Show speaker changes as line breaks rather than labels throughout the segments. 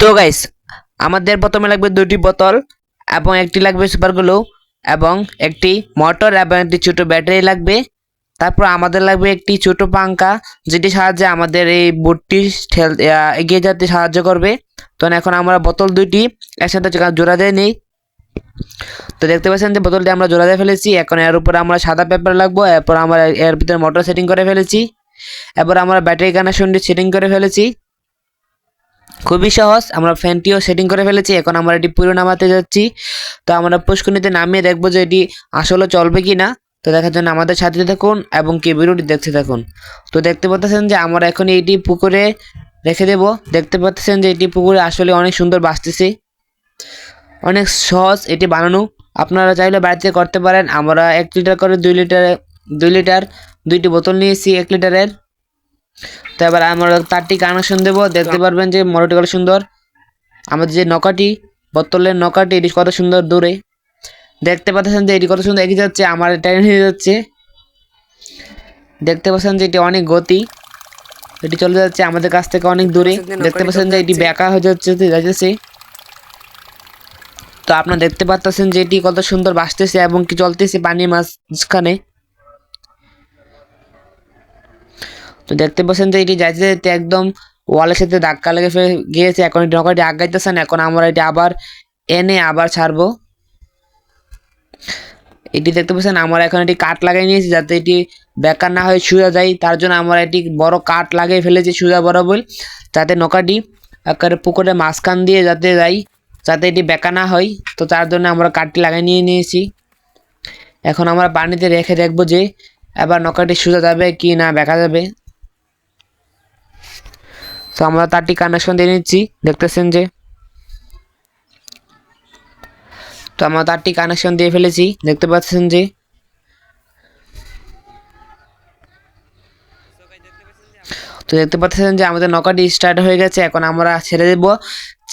তো গাইস আমাদের প্রথমে লাগবে দুটি বোতল এবং একটি লাগবে সুপার গ্লু এবং একটি মোটর এবং একটি ছোট ব্যাটারি লাগবে। তারপর আমাদের লাগবে একটি ছোট পাঙ্খা, যেটি সাহায্যে আমাদের এই বোটটি এগিয়ে যেতে সাহায্য করবে। তো এখন আমরা বোতল দুইটি একসাথে জোড়া দিয়ে নিই। তো দেখতে পাচ্ছেন যে বোতলটি আমরা জোড়া দিয়ে ফেলেছি। এখন এর উপর আমরা সাদা পেপার লাগবো, এরপর আমরা এর ভিতরে মোটর সেটিং করে ফেলেছি। এরপর আমরা ব্যাটারি কানেকশনটি সেটিং করে ফেলেছি। খুবই সহজ, আমরা ফ্যানটিও সেটিং করে ফেলেছি, এখন আমরা এটি পুরো নামাতে যাচ্ছি। তো আমরা পুষ্কুনিতে নামিয়ে দেখব যে এটি আসলে চলবে কি না তো দেখার জন্য আমাদের সাথে থাকুন এবং কি দেখতে থাকুন। তো দেখতে পাচ্ছেন যে আমরা এখন এইটি পুকুরে রেখে দেব। দেখতে পাচ্ছেন যে এটি পুকুরে আসলে অনেক সুন্দর বাঁচতেছে। অনেক সহজ এটি বানানো। আপনারা চাইলে বাড়িতে করতে পারেন। আমরা এক লিটার করে দুই লিটার দুই লিটার দুইটি বোতল নিয়েছি এক লিটারের। তো এবার আমরা তারটি কানেকশন দেবো দেখতে পারবেন যে মোটরটি কত সুন্দর। আমাদের যে নকাটি বোতলের নকাটি এটি কত সুন্দর দূরে। দেখতে পাচ্ছেন যে এটি কত সুন্দর এগিয়ে যাচ্ছে আমার টাইম হয়ে যাচ্ছে। দেখতে পাচ্ছেন যে এটি অনেক গতি এটি চলে যাচ্ছে আমাদের কাছ থেকে অনেক দূরে। দেখতে পাচ্ছেন যে এটি বেকা হয়ে যাচ্ছে যাচ্ছে তো আপনারা দেখতে পাচ্ছেন যে এটি কত সুন্দর ভাসতেছে এবং কি চলতেছে পানির মাঝখানে। তো দেখতে পাচ্ছেন যে এটি যাইতে যাইতে একদম ওয়ালের সাথে ধাক্কা লেগে ফেলে গিয়েছে। এখন এটি নৌকাটি আগাইতেছে না এখন আমরা এটি আবার এনে আবার ছাড়বো। এটি দেখতে পাচ্ছেন, আমরা এখন এটি কাঠ লাগাই নিয়েছি যাতে এটি বেকার না হয়ে সুজা যায়। তার জন্য আমরা এটি বড় কাঠ লাগিয়ে ফেলেছি সুজা বরাবর যাতে নৌকাটি একেবারে পুকুরের মাঝখান দিয়ে যাতে যাই যাতে এটি বেকা না হয়। তো তার জন্য আমরা কাঠটি লাগাই নিয়ে নিয়েছি। এখন আমরা পানিতে রেখে দেখব যে এবার নৌকাটি সোজা যাবে কি না, বেকা যাবে। তো আমরা তারটি কানেকশন দিয়ে নিচ্ছি, দেখতেছেন যে। তো আমরা তারটি কানেকশন দিয়ে ফেলেছি, দেখতে পাচ্ছেন যে। তো দেখতে পাচ্ছেন যে আমাদের নৌকাটি স্টার্ট হয়ে গেছে, এখন আমরা ছেড়ে দেব।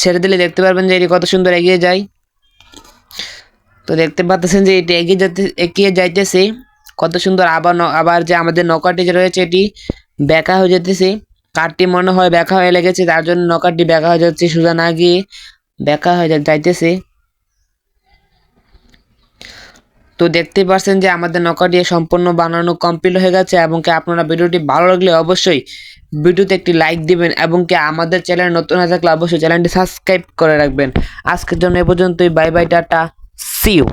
ছেড়ে দিলে দেখতে পারবেন যে এটি কত সুন্দর এগিয়ে যায়। তো দেখতে পাচ্ছেন যে এটি এগিয়ে যেতে, এগিয়ে যাইতেছে। কত সুন্দর আবার আবার যে আমাদের নৌকাটি যে রয়েছে এটি বেঁকা হয়ে যেতেছে কাঠটি মনে হয় বেঁকা হয়ে লেগেছে, তার জন্য নৌকাটি বেঁকা হয়ে যাচ্ছে। সোজা না গিয়ে বেঁকা হয়ে যাইতেছে। তো দেখতে পাচ্ছেন যে আমাদের নৌকাটি সম্পূর্ণ বানানো কমপ্লিট হয়ে গেছে এবং কি আপনারা ভিডিওটি ভালো লাগলে অবশ্যই ভিডিওতে একটি লাইক দিবেন এবং কি আমাদের চ্যানেল নতুন হয়ে থাকলে অবশ্যই চ্যানেলটি সাবস্ক্রাইব করে রাখবেন। আজকের জন্য এ পর্যন্তই। Bye bye tata. See you